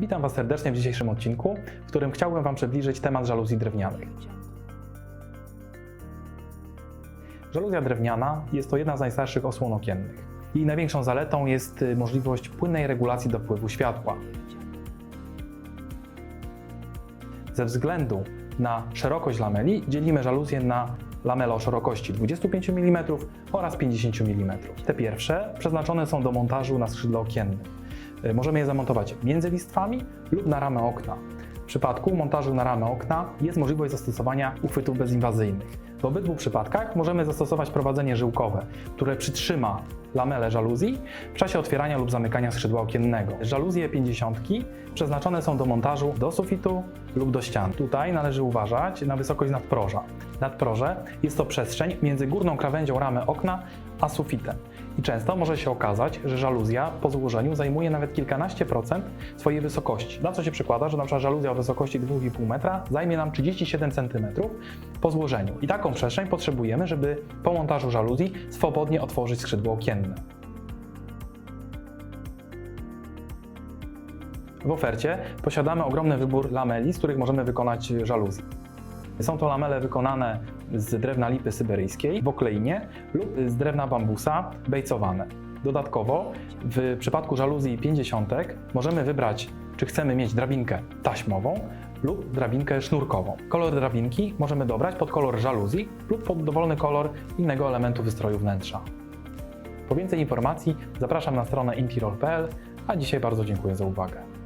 Witam Was serdecznie w dzisiejszym odcinku, w którym chciałbym Wam przybliżyć temat żaluzji drewnianych. Żaluzja drewniana jest to jedna z najstarszych osłon okiennych. Jej największą zaletą jest y, możliwość płynnej regulacji dopływu światła. Ze względu na szerokość lameli dzielimy żaluzję na lamele o szerokości 25 mm oraz 50 mm. Te pierwsze przeznaczone są do montażu na skrzydle okiennym. Y, Możemy je zamontować między listwami lub na ramę okna. W przypadku montażu na ramę okna jest możliwość zastosowania uchwytów bezinwazyjnych. W obydwu przypadkach możemy zastosować prowadzenie żyłkowe, które przytrzyma lamelę żaluzji w czasie otwierania lub zamykania skrzydła okiennego. Żaluzje 50 przeznaczone są do montażu do sufitu lub do ścian. Tutaj należy uważać na wysokość nadproża. Nadproże jest to przestrzeń między górną krawędzią ramy okna a sufitem. I często może się okazać, że żaluzja po złożeniu zajmuje nawet kilkanaście procent swojej wysokości. Na co się przykłada, że przykład żaluzja o wysokości 2,5 metra zajmie nam 37 cm po złożeniu. I taką przestrzeń potrzebujemy, żeby po montażu żaluzji swobodnie otworzyć skrzydło okienne. W ofercie posiadamy ogromny wybór lameli, z których możemy wykonać żaluzję. Są to lamele wykonane z drewna lipy syberyjskiej w okleinie lub z drewna bambusa bejcowane. Dodatkowo w przypadku żaluzji 50 możemy wybrać, czy chcemy mieć drabinkę taśmową lub drabinkę sznurkową. Kolor drabinki możemy dobrać pod kolor żaluzji lub pod dowolny kolor innego elementu wystroju wnętrza. Po więcej informacji zapraszam na stronę intirol.pl, a dzisiaj bardzo dziękuję za uwagę.